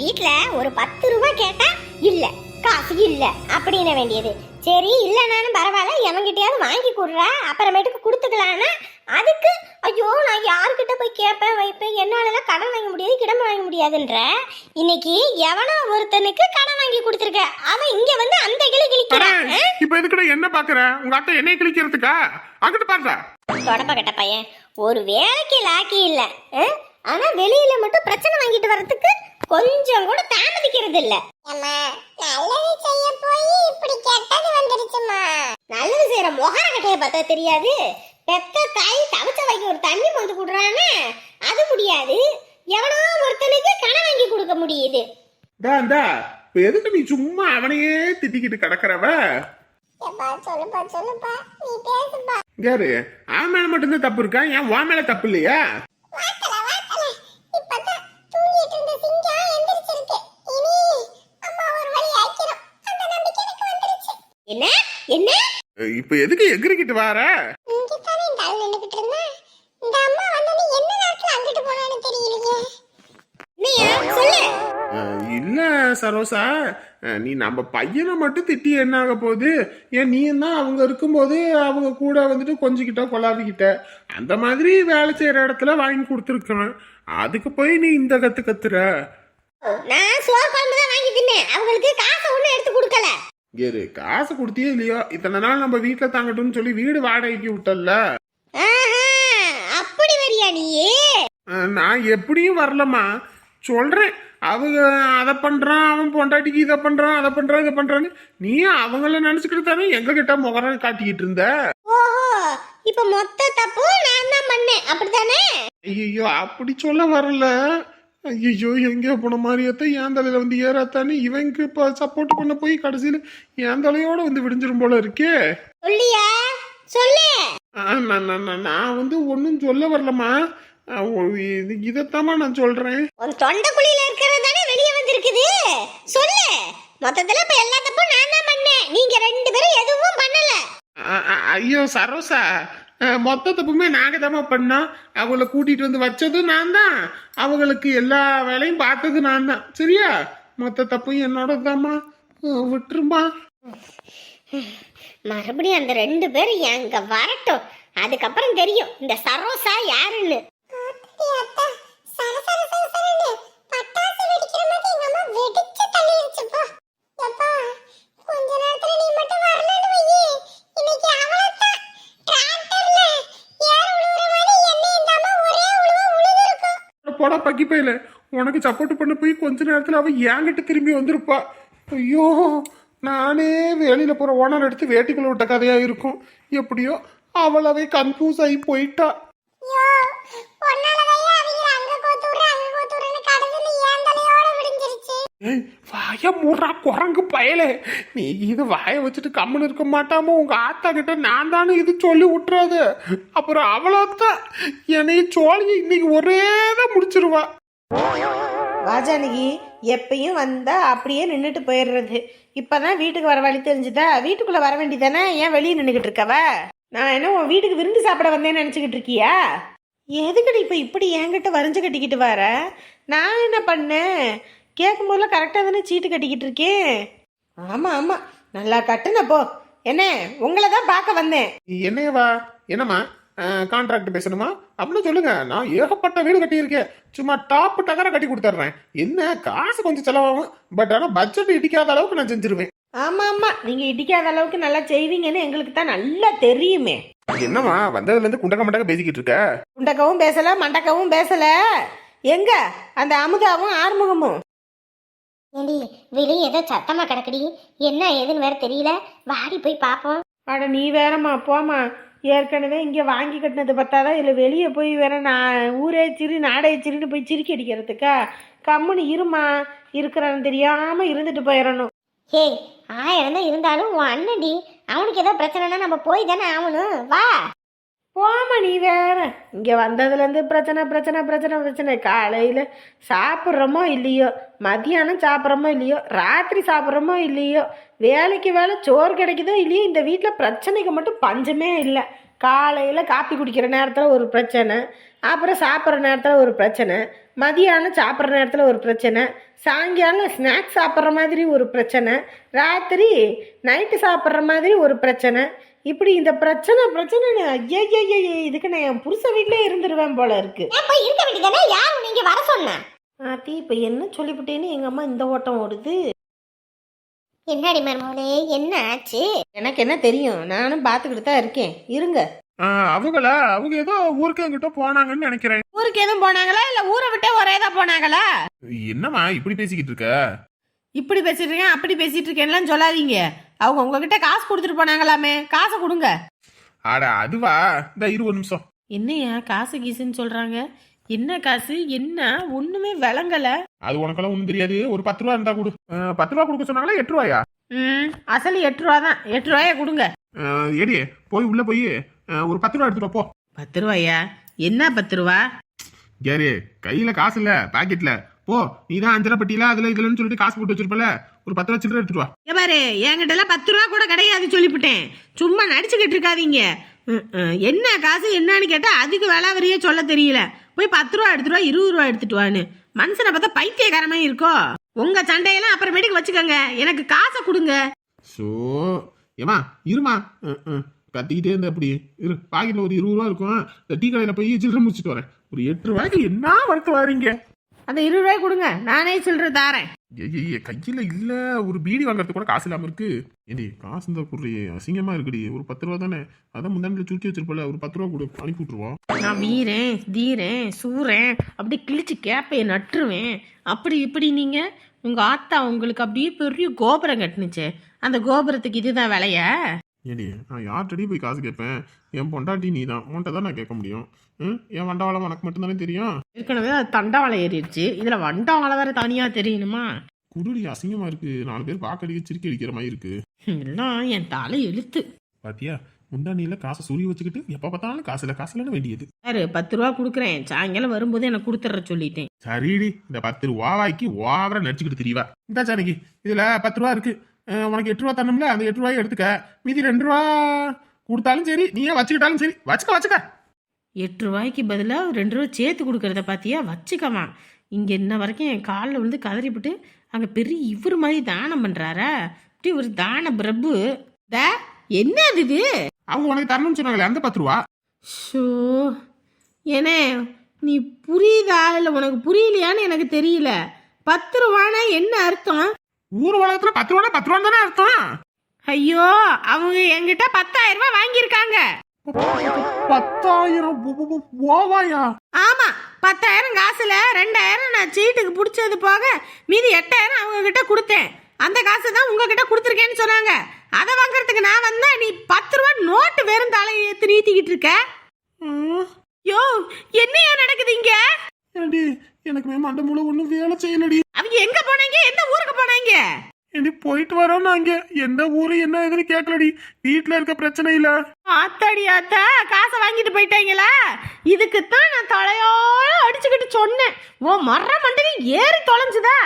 வீட்ல ஒரு பத்து ரூபாய் கேட்டா இல்ல காசு இல்ல அப்படின்னு வேண்டியது. சரி இல்லைனாலும் பரவாயில்ல எவன்கிட்டயாவது வாங்கி கொடுறா அப்புறமேட்டுக்கு கொடுத்துக்கலான்னா அதுக்கு ஐயோ நான் யார்கிட்ட போய் கேட்பேன் வைப்பேன் என்னாலலாம் கடன் வாங்க முடியாது கிடம் வாங்க முடியாதுன்ற. இன்னைக்கு எவனோ ஒருத்தனுக்கு கடன் வாங்கி கொடுத்துருக்க. அவன் இங்க வந்து அந்த கிளி கிழிக்கிறான் ஆ? இப்ப எதுக்குடா என்ன பாக்குற? உங்க அத்தை என்னைய கிழிக்கிறதுக்கா? அங்கிட்டு பாருடா. தொடப்ப கட்ட பையன். ஒரு வேலைக்கு லாக்கி இல்ல ஆ? ஆனா வெளியில மட்டும் பிரச்சனை வாங்கிட்டு வர்றதுக்கு கொஞ்சம் கூட தாமதிக்கிறது இல்ல நல்லது செய்ய போய் இப்படி கெட்டது வந்துருச்சுமா. நல்லது செய்யற முகர கட்டைய பார்த்தா தெரியாது. பெத்த தாய் தவச்ச வைக்க ஒரு தண்ணி வந்து குடுறானே அது முடியாது. எவனோ ஒருத்தனுக்கு கடன் வாங்கி கொடுக்க முடியுது. டா இந்தா இப்ப எதுக்கு நீ சும்மா அவனையே திட்டிக்கிட்டு கிடக்குறவ? சொல்லுப்பா சொல்லுப்பா நீ பேசுப்பா. யாரு அவன் மேல மட்டும்தான் தப்பு இருக்கா? ஏன் உன் மேல தப்பு இல்லையா? என்ன? என்ன? இப்ப எதுக்கு எகிரிக்கிட்டு வார இங்க தானே இந்த ஆள் நின்னுகிட்டு இருந்தேன் இந்த அம்மா வந்தோடனே என்ன நேரத்துல அங்கிட்டு போனான்னு தெரியலையே. என்னையா? சொல்லு. இல்ல சரோசா. நீ நம்ம பையனை மட்டும் திட்டி என்ன ஆக போகுது? ஏன் நீ தான் அவங்க இருக்கும்போது அவங்க கூட வந்துட்டு கொஞ்சிக்கிட்ட கொலாவிக்கிட்ட. அந்த மாதிரி வேலை செய்யற இடத்துல வாங்கி கொடுத்துருக்கேன். அதுக்கு போய் நீ இந்த கத்து கத்துற. நான் சோறு குழம்பு தான் வாங்கி தின்னேன். அவங்களுக்கு காசை ஒண்ணும் எடுத்து கொடுக்கல. ஏறு காசு கொடுத்தியே இல்லையோ? இத்தனை நாள் நம்ம வீட்டுல தாங்கட்டும்னு சொல்லி வீடு வாடகைக்கு விட்டல ஆஹா, அப்படி வரியா நீயே நான் எப்படியும் வரலம்மா. சொல்றேன். அவங்க அதை பண்றான் அவன் பொண்டாட்டிக்கு இதை பண்றான் அதை பண்றான் இதை பண்றான்னு. நீ அவங்கள நினைச்சுக்கிட்டு தானே எங்க கிட்ட முகர காட்டிக்கிட்டு இருந்த? ஓஹோ இப்ப மொத்த தப்பு நான் தான் பண்ணேன். அப்படித்தானே? ஐயோ அப்படி சொல்ல வரல. ஐயோ எங்கேயோ போன மாதிரியத்த என் தலையில வந்து ஏறாத்தானே? இவனுக்கு இப்ப சப்போர்ட் பண்ண போய் கடைசியில என் தலையோட வந்து விடிஞ்சிரும் போல இருக்கே. சொல்லியா? சொல்லு. நான் வந்து ஒன்றும் சொல்ல வரலம்மா. இது இதைத்தாம்மா நான் சொல்றேன். உன் தொண்டைக்குழியில இருக்கிறது தானே வெளியே வந்திருக்குது? சொல்லு. மொத்தத்துல இப்ப எல்லா தப்பும் நான் தான் பண்ணேன். நீங்க ரெண்டு பேரும் எதுவும் பண்ணல. ஐயோ சரோசா மொத்த தப்புமே நாங்கள் தாம்மா பண்ணோம் அவங்கள கூட்டிகிட்டு வந்து வச்சதும் நான் தான் அவங்களுக்கு எல்லா வேலையும் பார்த்தது நான் தான் சரியா? மொத்த தப்பும் என்னோட தாம்மா. விட்டுருமா மறுபடியும் அந்த ரெண்டு பேரும் எங்க வரட்டும். அதுக்கப்புறம் தெரியும் இந்த சரோசா யாருன்னு. போடா பக்கி பையில உனக்கு சப்போர்ட் பண்ண போய் கொஞ்ச நேரத்தில் அவ என்கிட்ட திரும்பி வந்திருப்பா. ஐயோ நானே வெளியில போற ஓனர் எடுத்து வேட்டிக்குள்ள விட்ட கதையா இருக்கும். எப்படியோ அவளவே கன்ஃபியூஸ் ஆகி போயிட்டா. ஏய் வாய மூடுறா குரங்கு பயலே. நீ இது வாய வச்சுட்டு கம்முன்னு இருக்க மாட்டாமோ? உங்க ஆத்தா கிட்ட நான் தானே இது சொல்லி விட்டுறாது அப்புறம் அவ்வளோத்தான் என்னைய சோழியை இன்னைக்கு ஒரே தான் முடிச்சிருவா. வாஜானகி எப்பயும் வந்தா அப்படியே நின்றுட்டு போயிடுறது. இப்பதான் வீட்டுக்கு வர வழி தெரிஞ்சுதா? வீட்டுக்குள்ள வர வேண்டியதானே? ஏன் வெளியே நின்றுக்கிட்டு இருக்கவ? நான் என்ன உன் வீட்டுக்கு விருந்து சாப்பிட வந்தேன்னு நினச்சிக்கிட்டு இருக்கியா? எதுக்கடி இப்போ இப்படி என்கிட்ட வரைஞ்சு கட்டிக்கிட்டு வர? நான் என்ன பண்ணேன்? கேட்கும் போதெல்லாம் கரெக்டாக தானே சீட்டு கட்டிக்கிட்டு இருக்கேன். ஆமாம் ஆமாம் நல்லா கட்டுன போ. என்ன உங்களை தான் பார்க்க வந்தேன். என்னையவா என்னம்மா? கான்ட்ராக்ட் பேசணுமா? அப்படின்னு சொல்லுங்க. நான் ஏகப்பட்ட வீடு கட்டியிருக்கேன். சும்மா டாப் டகர கட்டி கொடுத்துட்றேன். என்ன காசு கொஞ்சம் செலவாகும். பட் ஆனால் பட்ஜெட் இடிக்காத அளவுக்கு நான் செஞ்சிருவேன். ஆமாம் ஆமாம் நீங்கள் இடிக்காத அளவுக்கு நல்லா செய்வீங்கன்னு எங்களுக்கு தான் நல்லா தெரியுமே. என்னம்மா வந்ததுல இருந்து குண்டக்க மண்டக்க பேசிக்கிட்டு இருக்க? குண்டக்கவும் பேசல மண்டக்கவும் பேசல. எங்க? அந்த அமுதாவும் ஆறுமுகமும். ஏண்டி வெளியே ஏதோ சத்தமா கிடக்குடி. என்ன ஏதுன்னு வேற தெரியல. வாடி போய் பாப்போம். அட நீ வேறம்மா போம்மா. ஏற்கனவே இங்கே வாங்கி கட்டினது பார்த்தாதான் இதில் வெளியே போய் வேற நான் ஊரே சிரி நாடே சிரின்னு போய் சிரிக்கி அடிக்கிறதுக்கா? கம்முன்னு இருமா இருக்கிறன்னு தெரியாமல் இருந்துட்டு போயிடணும் ஹே ஆயிரம் தான் இருந்தாலும் உன் அண்ணன்டி அவனுக்கு ஏதோ பிரச்சனைனா நம்ம போய் தானே ஆகணும். வா. போமா நீ வேற. இங்கே வந்ததுலேருந்து பிரச்சனை பிரச்சனை பிரச்சனை பிரச்சனை. காலையில் சாப்பிட்றோமோ இல்லையோ? மதியானம் சாப்பிட்றோமோ இல்லையோ? ராத்திரி சாப்பிட்றோமோ இல்லையோ? வேலைக்கு வேலை சோறு கிடைக்குதோ இல்லையோ? இந்த வீட்டில் பிரச்சனைக்கு மட்டும் பஞ்சமே இல்லை. காலையில் காப்பி குடிக்கிற நேரத்தில் ஒரு பிரச்சனை அப்புறம் சாப்பிட்ற நேரத்தில் ஒரு பிரச்சனை மதியானம் சாப்பிட்ற நேரத்தில் ஒரு பிரச்சனை சாயங்காலம் ஸ்நாக்ஸ் சாப்பிட்ற மாதிரி ஒரு பிரச்சனை ராத்திரி நைட்டு சாப்பிட்ற மாதிரி ஒரு பிரச்சனை இப்படி இந்த பிரச்சனை பிரச்சனை ஐயா இதுக்கு நான் என் புருஷ வீட்டிலே இருந்துருவேன் போல இருக்கு. போய் இருக்க வேண்டியதானே? யார் நீங்க வர சொன்னா? ஆத்தி இப்போ என்ன சொல்லிவிட்டேன்னு எங்கள் அம்மா இந்த ஓட்டம் ஓடுது. என்னடி மருமகளே என்ன ஆச்சு? எனக்கு என்ன தெரியும்? நானும் பார்த்துக்கிட்டு தான் இருக்கேன். இருங்க. அவங்களா? அவங்க ஏதோ ஊருக்கு எங்கிட்ட போனாங்கன்னு நினைக்கிறேன். ஊருக்கு எதுவும் போனாங்களா? இல்லை ஊரை விட்டே ஒரே தான் போனாங்களா? என்னம்மா இப்படி பேசிக்கிட்டு இருக்க? இப்படி பேசிட்டு இருக்கேன் அப்படி பேசிட்டு இருக்கேன்லாம் சொல்லாதீங்க. அவங்க உங்ககிட்ட காசு கொடுத்துட்டு போனாங்களாமே. காசை கொடுங்க. அட அதுவா? இந்த இரு ஒரு நிமிஷம். என்னையா காசு கீசுன்னு சொல்றாங்க? என்ன காசு? என்ன? ஒண்ணுமே விளங்கல. அது உனக்கெல்லாம் ஒன்றும் தெரியாது. ஒரு பத்து ரூபா இருந்தா கொடு. பத்து ரூபா கொடுக்க சொன்னாங்களா எட்டு ரூபாயா? ம் அசல் எட்டு ரூபா தான். எட்டு ரூபாய கொடுங்க. ஏடி போய் உள்ள போய் ஒரு பத்து ரூபா எடுத்துட்டு போ. பத்து ரூபாயா? என்ன பத்து ரூபா? கேரி கையில காசு இல்ல பாக்கெட்ல. போ நீ தான் அஞ்சரை பட்டியில அதுல இதுலன்னு சொல்லிட்டு காசு போட்டு வச்சிருப்பல. ஒரு பத்து ரூபா சில்லறை எடுத்துட்டு வா. பாரு என்கிட்ட எல்லாம் பத்து ரூபா கூட கிடையாது சொல்லிவிட்டேன் சும்மா நடிச்சுக்கிட்டு இருக்காதீங்க. என்ன காசு என்னன்னு கேட்டா அதுக்கு விலை வரையே சொல்ல தெரியல. போய் பத்து ரூபா எடுத்துட்டு வா இருபது ரூபா எடுத்துட்டு வான்னு. மனுஷனை பார்த்தா பைத்தியக்காரமா இருக்கோ? உங்க சண்டையெல்லாம் அப்புறமேட்டுக்கு வச்சுக்கோங்க. எனக்கு காசை கொடுங்க. ஸோ ஏமா இருமா. கத்திக்கிட்டே இருந்த அப்படி இரு பாக்கெட்ல ஒரு இருபது ரூபா இருக்கும். இந்த டீ கடையில போய் சில்லறை முடிச்சிட்டு வரேன். ஒரு எட்டு ரூபாய்க்கு என்ன வறுத்து வாரீங்க அந்த இருபது ரூபாய் கொடுங்க. நானே சில்லற தாரேன். ஐய கையில இல்ல. ஒரு பீடி வாங்குறதுக்கு கூட காசு இல்லாம இருக்கு. ஏடி காசு இந்த குடுறி. அசிங்கமா இருக்குடி. ஒரு பத்து ரூபா தானே. அதான் முந்தாண்டில சுருட்டி வச்சிருப்பல. ஒரு பத்து ரூபா கொடு. அனுப்பி விட்டுருவோம் நான் வீரேன் தீரேன் சூரேன் அப்படி கிழிச்சு கேப்பைய நட்டுருவேன். அப்படி இப்படி நீங்க உங்க ஆத்தா உங்களுக்கு அப்படியே பெரிய கோபுரம் கட்டுனுச்சே. அந்த கோபுரத்துக்கு இதுதான் விலையா? ஏடி நான் யார்கிட்டடி போய் காசு கேட்பேன்? என் பொண்டாட்டி நீ தான் உன்கிட்ட தான் நான் கேட்க முடியும். ம்? என் வண்டவாளம் உனக்கு மட்டும்தானே தெரியும்? ஏற்கனவே அது தண்டவாளம் ஏறிடுச்சு. இதுல வண்டவாளம் வேற தனியா தெரியணுமா? குடுடி அசிங்கமா இருக்கு. நாலு பேர் பாக்கடிக்க சிரிக்கி அடிக்கிற மாதிரி இருக்கு. எல்லாம் என் தலை எழுத்து பாத்தியா? முந்தானியில காசை சுரி வச்சுக்கிட்டு எப்ப பார்த்தாலும் காசு இல்ல காசு இல்லைன்னு வேண்டியது. யாரு பத்து ரூபா கொடுக்குறேன். சாயங்காலம் வரும்போது எனக்கு கொடுத்துட்ற சொல்லிட்டேன். சரிடி இந்த பத்து ரூபாய்க்கு ஓவரா நடிச்சுக்கிட்டு தெரியவா இந்த சாணிக்கு இதுல பத்து ரூபா இருக்கு. அஹ் உனக்கு எட்டு ரூபா தரணும்ல அந்த எட்டு ரூபாய் எடுத்துக்க. மீதி ரெண்டு ரூபா கொடுத்தாலும் சரி நீயே வச்சுக்கிட்டாலும் சரி. வச்சுக்க வச்சுக்க. எட்டு ரூபாய்க்கு பதிலாக ரெண்டு ரூபா சேர்த்து கொடுக்கறத பார்த்தியா வச்சுக்கமா இங்கே இன்ன வரைக்கும் என் காலில் விழுந்து கதறிவிட்டு அங்கே பெரிய இவர் மாதிரி தானம் பண்ணுறாரா இப்படி ஒரு தான பிரபு. த என்ன அது இது? அவங்க உனக்கு தரணும்னு சொன்னாங்களே அந்த பத்து ரூபா? ஷோ. ஏனே நீ புரியுதா? இல்லை உனக்கு புரியலையான்னு எனக்கு தெரியல. பத்து ரூபானா என்ன அர்த்தம்? ஊர் உலகத்துல பத்து ரூபா பத்து ரூபா தானே அர்த்தம். ஐயோ அவங்க என்கிட்ட பத்தாயிரம் ரூபாய் வாங்கியிருக்காங்க. பத்தாயிரம் ஓவாயா ஆமா பத்தாயிரம் காசுல ரெண்டாயிரம் நான் சீட்டுக்கு பிடிச்சது போக மீதி எட்டாயிரம் அவங்க கிட்ட கொடுத்தேன். அந்த காசு தான் உங்ககிட்ட கொடுத்துருக்கேன்னு சொன்னாங்க. அதை வாங்குறதுக்கு நான் வந்தா நீ பத்து ரூபா நோட்டு வெறும் தலையை ஏத்து நீத்திக்கிட்டு இருக்க? யோ என்னையா நடக்குது இங்க? எனக்கு மண்ட மூளை ஒண்ணும் வேலை செய்யலடி. அவங்க எங்க போனாங்க? எந்த ஊருக்கு போனாங்க? ஏண்டி போயிட்டு வரோம் நாங்க. எந்த ஊரு என்ன எதுன்னு கேட்கலடி வீட்டுல இருக்க பிரச்சனை இல்ல. ஆத்தாடி ஆத்தா காசை வாங்கிட்டு போயிட்டாங்களா? இதுக்குத்தான் நான் தலையோட அடிச்சுக்கிட்டு சொன்னேன். ஓ மர மண்டலி ஏறி தொலைஞ்சுதா?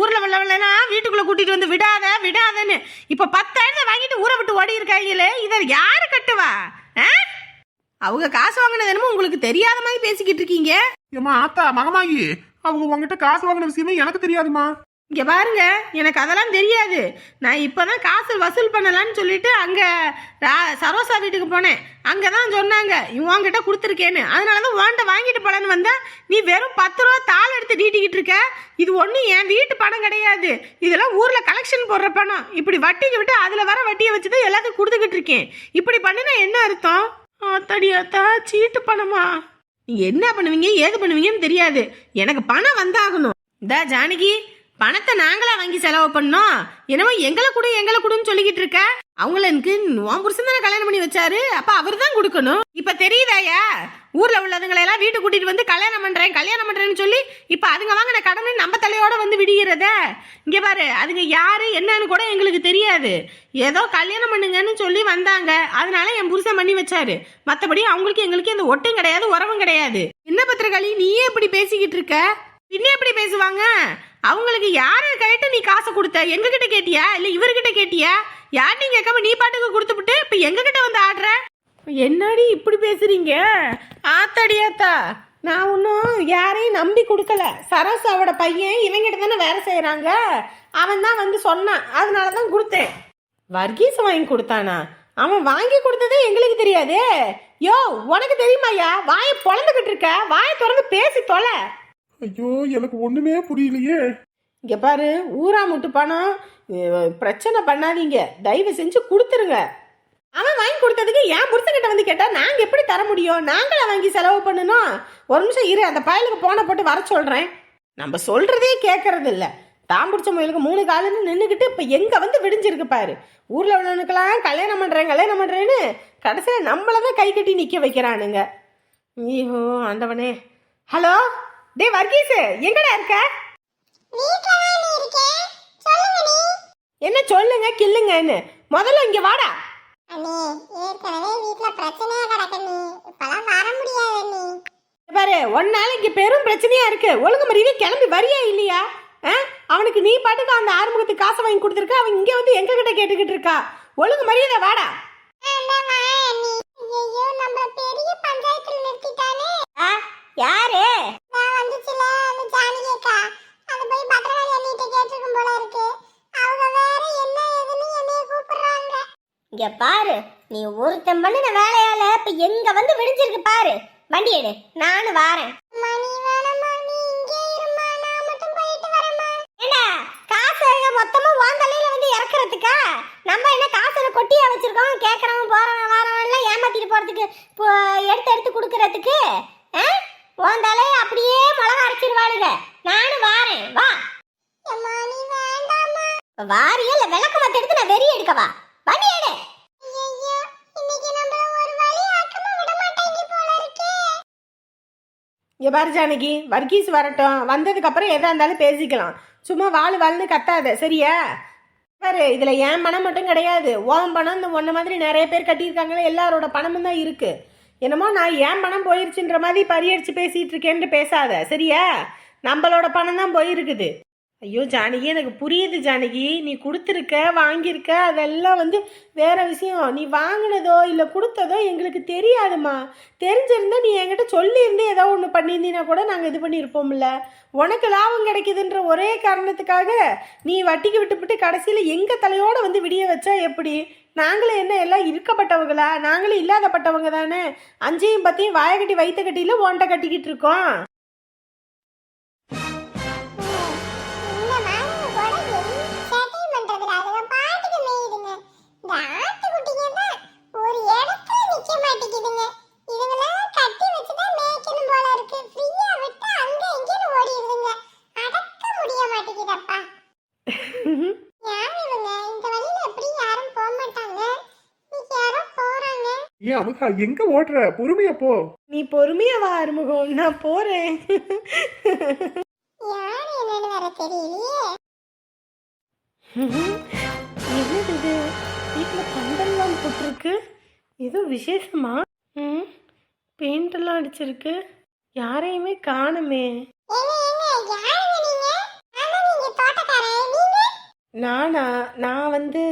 ஊர்ல வெள்ள வெள்ளனா வீட்டுக்குள்ள கூட்டிட்டு வந்து விடாத விடாதன்னு. இப்ப பத்தாயிரத்தை வாங்கிட்டு ஊரை விட்டு ஓடி இருக்காங்களே இதை யாரு கட்டுவா? ஆ? அவங்க காசு வாங்கினது என்னமோ உங்களுக்கு தெரியாத மாதிரி பேசிக்கிட்டு இருக்கீங்க. ஏமா ஆத்தா மகமாகி அவங்க உங்ககிட்ட காசு வாங்கின விஷயமே எனக்கு தெரியாதுமா இங்க பாருங்க எனக்கு அதெல்லாம் தெரியாது. நான் இப்பதான் காசு வசூல் பண்ணலாம்னு சொல்லிட்டு அங்க சரோசா வீட்டுக்கு போனேன். அங்கதான் சொன்னாங்க உன்கிட்ட கொடுத்துருக்கேன்னு. அதனாலதான் உன்கிட்ட வாங்கிட்டு போலான்னு வந்தா நீ வெறும் பத்து ரூபா தாள் எடுத்து நீட்டிக்கிட்டு இருக்க. இது ஒன்றும் என் வீட்டு பணம் கிடையாது. இதெல்லாம் ஊர்ல கலெக்ஷன் போடுற பணம். இப்படி வட்டிக்கு விட்டு அதுல வர வட்டியை வச்சுதான் எல்லாத்துக்கும் கொடுத்துக்கிட்டு இருக்கேன். இப்படி பண்ணினா என்ன அர்த்தம்? ஆத்தாடி ஆத்தா சீட்டு பணமா? என்ன பண்ணுவீங்க ஏது பண்ணுவீங்கன்னு தெரியாது. எனக்கு பணம் வந்தாகணும். இந்த ஜானகி பணத்தை நாங்களா வாங்கி செலவு பண்ணோம். என்னமோ எங்களை கொடு எங்களை கொடுன்னு சொல்லிக்கிட்டு இருக்க. அவங்கள எனக்கு உன் புருஷன் தானே கல்யாணம் பண்ணி வச்சாரு? அப்ப அவர் தான் கொடுக்கணும். இப்ப தெரியுதாயா? ஊர்ல உள்ளதுங்களை எல்லாம் வீட்டு கூட்டிட்டு வந்து கல்யாணம் பண்றேன் கல்யாணம் பண்றேன்னு சொல்லி இப்ப அதுங்க வாங்கின கடமை நம்ம தலையோட வந்து விடுகிறத? இங்க பாரு அதுங்க யாரு என்னன்னு கூட எங்களுக்கு தெரியாது. ஏதோ கல்யாணம் பண்ணுங்கன்னு சொல்லி வந்தாங்க. அதனால என் புருஷன் பண்ணி வச்சாரு. மத்தபடி அவங்களுக்கு எங்களுக்கு எந்த ஒட்டும் கிடையாது உறவும் கிடையாது. என்ன பத்திரகாளி நீயே இப்படி பேசிக்கிட்டு இருக்க? பின்ன எப்படி பேசுவாங்க? அவங்களுக்கு யாரை கைட்டு நீ காசை கொடுத்த? எங்ககிட்ட கேட்டியா? இல்லை இவர்கிட்ட கேட்டியா? யார்ட்டையும் கேட்காம நீ பாட்டுக்கு கொடுத்துப்புட்டு இப்போ எங்ககிட்ட வந்து ஆடுற? என்னடி இப்படி பேசுறீங்க? ஆத்தாடி ஆத்தா நான் ஒன்றும் யாரையும் நம்பி கொடுக்கல. சரோசாவோட பையன் இவங்கிட்ட தானே வேலை செய்கிறாங்க அவன் தான் வந்து சொன்னான். அதனால தான் கொடுத்தேன். வர்கீஸ் வாங்கி கொடுத்தானா? அவன் வாங்கி கொடுத்ததே எங்களுக்கு தெரியாது. யோ உனக்கு தெரியுமாய்யா? வாயை பொழந்துக்கிட்டு இருக்க. வாயை திறந்து பேசி தொலை. ஐயோ எனக்கு ஒண்ணுமே புரியலையே. இங்க பாரு ஊரா முட்டு பணம் பிரச்சனை பண்ணாதீங்க. தயவு செஞ்சு கொடுத்துருங்க. அவன் வாங்கி கொடுத்ததுக்கு என் புருஷன்கிட்ட வந்து கேட்டா நாங்க எப்படி தர முடியும்? நாங்களா வாங்கி செலவு பண்ணணும். ஒரு நிமிஷம் இரு அந்த பயலுக்கு போன போட்டு வர சொல்றேன். நம்ம சொல்றதே கேட்கறது இல்ல. தான் பிடிச்ச முயலுக்கு மூணு காலுன்னு நின்றுக்கிட்டு இப்போ எங்கே வந்து விடிஞ்சிருக்கு பாரு. ஊரில் உள்ளவனுக்கெல்லாம் கல்யாணம் பண்ணுறேன் கல்யாணம் பண்ணுறேன்னு கடைசியில் நம்மளை தான் கை கட்டி நிற்க வைக்கிறானுங்க. ஐயோ ஆண்டவனே. ஹலோ? டே வர்கீஸ் எங்கடா இருக்க? என்ன சொல்லுங்க கில்லுங்கன்னு முதல்ல இங்க வாடா. அண்ணி ஏற்கனவே வீட்ல பிரச்சனையா கிடக்கு நீ இப்பலாம் வர முடியாது இங்க பாரு பெரும் பிரச்சனையா இருக்கு. ஒழுங்கு மரியாதை கிளம்பி வரியா இல்லையா? அவனுக்கு நீ பாட்டுக்கு அந்த ஆறுமுகத்துக்கு காசை வாங்கி கொடுத்துருக்க அவன் இங்க வந்து எங்க கிட்ட கேட்டுக்கிட்டு இருக்கா? ஒழுங்கு மரியாதை வாடா. ஐயோ நம்ம பெரிய பஞ்சாயத்துல நிறுத்திட்டானே யாரு நான் வந்துச்சுல அந்த ஜானகியக்கா அது போய் பத்திரகாளி அண்ணிட்ட கேட்டிருக்கும் போல இருக்கு அவங்க வேற என்ன ஏதுன்னு என்னைய கூப்பிடுறாங்க இங்க பாரு நீ ஒருத்தன் பண்ணின வேலையால இப்ப எங்க வந்து விடிஞ்சிருக்கு பாரு. வண்டி எடு நானும் வாரேன். மணி வேணாமா நீ இங்கே இருமா நான் மட்டும் போயிட்டு வரேம்மா. ஏண்டா காசு மொத்தமா உன் தலையில வந்து இறக்குறதுக்கா? நம்ம என்ன காசுல கொட்டியா வச்சிருக்கோம் கேக்குறவன் போறவன் வரவன் எல்லாம் ஏமாத்திட்டு போறதுக்கு எடுத்து எடுத்து கொடுக்கறதுக்கு? தலைய அப்படியே மிளகா அரைச்சிருவாளுங்க நானும் வாரேன் வா. வாரியா இல்ல விளக்க மத்த எடுத்து நான் வெறி எடுக்கவா? வண்டி எடு. இங்க பாரு ஜானகி வர்கீஸ் வரட்டும். வந்ததுக்கப்புறம் எதாக இருந்தாலும் பேசிக்கலாம். சும்மா வாழ் வாழ்னு கத்தாத சரியா? பாரு இதில் என் பணம் மட்டும் கிடையாது. ஓம் பணம் இந்த ஒன்று மாதிரி நிறைய பேர் கட்டியிருக்காங்களே எல்லாரோட பணமும் தான் இருக்குது என்னமோ நான் ஏன் பணம் போயிருச்சுன்ற மாதிரி பரியடிச்சு பேசிகிட்டு இருக்கேன்ட்டு பேசாத சரியா? நம்மளோட பணம் தான் போயிருக்குது. ஐயோ ஜானகி எனக்கு புரியுது ஜானகி. நீ கொடுத்துருக்க வாங்கியிருக்க அதெல்லாம் வந்து வேற விஷயம். நீ வாங்கினதோ இல்லை கொடுத்ததோ எங்களுக்கு தெரியாதுமா தெரிஞ்சிருந்தா நீ என்கிட்ட சொல்லியிருந்து ஏதோ ஒன்று பண்ணியிருந்தீனா கூட நாங்கள் இது பண்ணியிருப்போம்ல. உனக்கு லாபம் கிடைக்குதுன்ற ஒரே காரணத்துக்காக நீ வட்டிக்கு விட்டுவிட்டு கடைசியில் எங்கள் தலையோட வந்து விடிய வச்சா எப்படி? நாங்களே என்ன எல்லாம் இருக்கப்பட்டவங்களா நாங்களும் இல்லாதப்பட்டவங்க தானே? அஞ்சையும் பத்தையும் வாயை கட்டி வைத்த கட்டியில் ஓண்டை கட்டிக்கிட்டு இருக்கோம். மாட்டேங்குதுங்க இதுங்களாம் கட்டி வச்சுதான் மேய்க்கணும் போல இருக்கு. ஃப்ரீயா விட்டா அங்க இங்கன்னு ஓடிடுதுங்க. அடக்க முடிய மாட்டேங்குதப்பா. யார் இவங்க? இந்த வழியில எப்படி யாரும் போக மாட்டாங்க? இன்னைக்கு யாரோ போறாங்க. ஏன் அமுதா எங்க ஓடுற? பொறுமையா போ. நீ பொறுமையா வா அறுமுகம். நான் போகிறேன் யார் என்னன்னு வேற தெரியலையே. என்னது இது? வீட்டில் பந்தல்லாம் போட்டிருக்கு. ஏதோ விசேஷமா? ம் பெயிண்ட் எல்லாம் அடிச்சிருக்கு. யாரையுமே காணுமே. நானா? நான் வந்து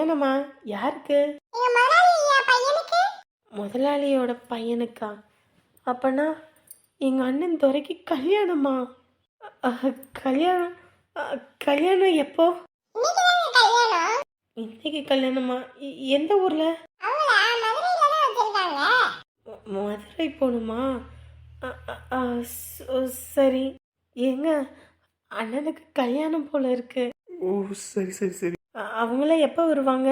ஏனம்மா யாருக்கு? முதலாளியோட பையனுக்கா? அப்பனா எங்கள் அண்ணன் துறைக்கு கல்யாணமா? கல்யாணம் கல்யாணம் எப்போ? இன்னைக்கு கல்யாணம்? எந்த ஊரில்? அவங்கள மதுரையில தான் வச்சிருக்காங்க மதுரை போகணுமா சரி. ஏங்க அண்ணனுக்கு கல்யாணம் போல இருக்கு. ஓ சரி சரி சரி. அ- அவங்களாம் எப்போ வருவாங்க?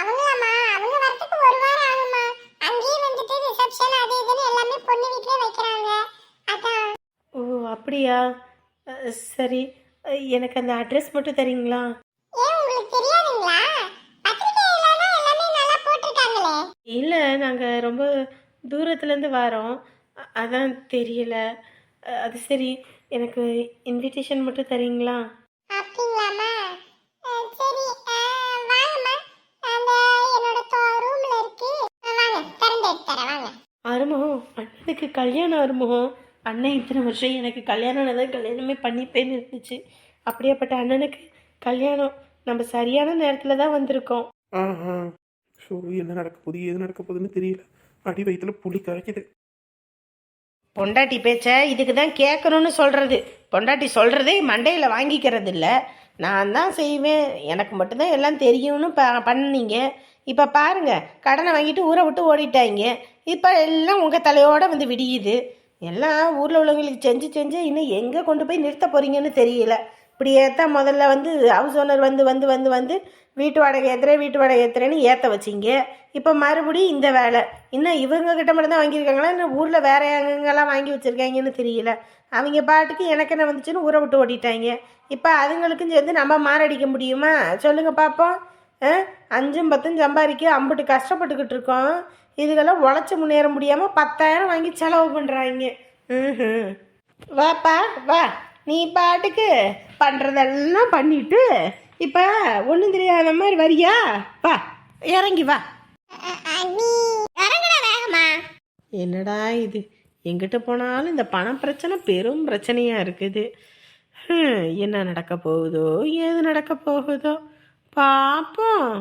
அவங்களாமா அவங்க வரதுக்கு ஒரு வாரம் ஆகுமா அங்கேயே வந்துட்டு ரிசப்ஷன் அது இதுன்னு எல்லாமே பொண்ணு வீட்லயே வைக்கிறாங்க. அதான். ஓ அப்படியா? சரி. எனக்கு அந்த அட்ரஸ் மட்டும் தரீங்களா ஏன் உங்களுக்கு தெரியாதுங்களா பத்திரிக்கையில தான் எல்லாமே நல்லா போட்டிருக்காங்களே இல்லை நாங்கள் ரொம்ப தூரத்துலேருந்து வரோம். அ- அதான் தெரியல. அ, அது சரி. எனக்கு இன்விடேஷன் மட்டும் தரீங்களா? அப்படிங்களாம்மா? அஹ் சரி. அஹ் வாங்கம்மா. அந்த என்னோட ரூம்ல இருக்கு. அஹ் வாங்க. திறந்து எடுத்து தரேன். வாங்க. அருமுகம் அண்ணனுக்கு கல்யாணம் அருமுகம் அண்ணன் இத்தனை வருஷம் எனக்கு கல்யாணம் தான் கல்யாணமே பண்ணிப்பேன்னு இருந்துச்சு. அப்படியேப்பட்ட அண்ணனுக்கு கல்யாணம் நம்ம சரியான நேரத்தில் தான் வந்திருக்கோம். ஆ ஆ ஸோ என்ன நடக்க போகுது எது நடக்க போகுதுன்னு தெரியல. அடி வயிற்றுல புளி கரைக்குது. பொண்டாட்டி பேச்ச இதுக்கு தான் கேட்கணும்னு சொல்கிறது பொண்டாட்டி சொல்கிறதே மண்டையில் வாங்கிக்கிறது இல்லை நான் தான் செய்வேன். எனக்கு மட்டும்தான் எல்லாம் தெரியும்னு ப பண்ணீங்க. இப்போ பாருங்க கடனை வாங்கிட்டு ஊரை விட்டு ஓடிட்டாங்க இப்போ எல்லாம் உங்கள் தலையோடு வந்து விடியுது. எல்லாம் ஊரில் உள்ளவங்களுக்கு செஞ்சு செஞ்சு இன்னும் எங்கே கொண்டு போய் நிறுத்த போகிறீங்கன்னு தெரியல. இப்படியே தான் முதல்ல வந்து ஹவுஸ் ஓனர் வந்து வந்து வந்து வந்து வீட்டு வாடகை ஏற்றுறேன் வீட்டு வாடகை ஏற்றுறேன்னு ஏற்ற வச்சிங்க. இப்போ மறுபடியும் இந்த வேலை. இன்னும் இவங்க கிட்ட மட்டும் தான் வாங்கியிருக்காங்களா? இன்னும் ஊரில் வேற எங்கெங்கெல்லாம் வாங்கி வச்சுருக்காங்கன்னு தெரியல. அவங்க பாட்டுக்கு எனக்கு என்ன வந்துச்சுன்னு ஊரை விட்டு ஓடிட்டாங்க. இப்போ அதுங்களுக்கும் சேர்ந்து நம்ம மாரடிக்க முடியுமா? சொல்லுங்கள் பார்ப்போம். ஆ? அஞ்சும் பத்தும் சம்பாதிக்க அம்பிட்டு கஷ்டப்பட்டுக்கிட்டு இருக்கோம். இதுக்கெல்லாம் உழைச்சி முன்னேற முடியாமல் பத்தாயிரம் வாங்கி செலவு பண்ணுறாங்க ம் வாப்பா வா. நீ பாட்டுக்கு பண்ணுறதெல்லாம் பண்ணிட்டு இப்போ ஒன்றும் தெரியாத மாதிரி வரியா? வா இறங்கி வா. என்னடா இது? எங்கிட்ட போனாலும் இந்த பணம் பிரச்சனை பெரும் பிரச்சனையாக இருக்குது. என்ன நடக்க போகுதோ ஏது நடக்க போகுதோ பார்ப்போம்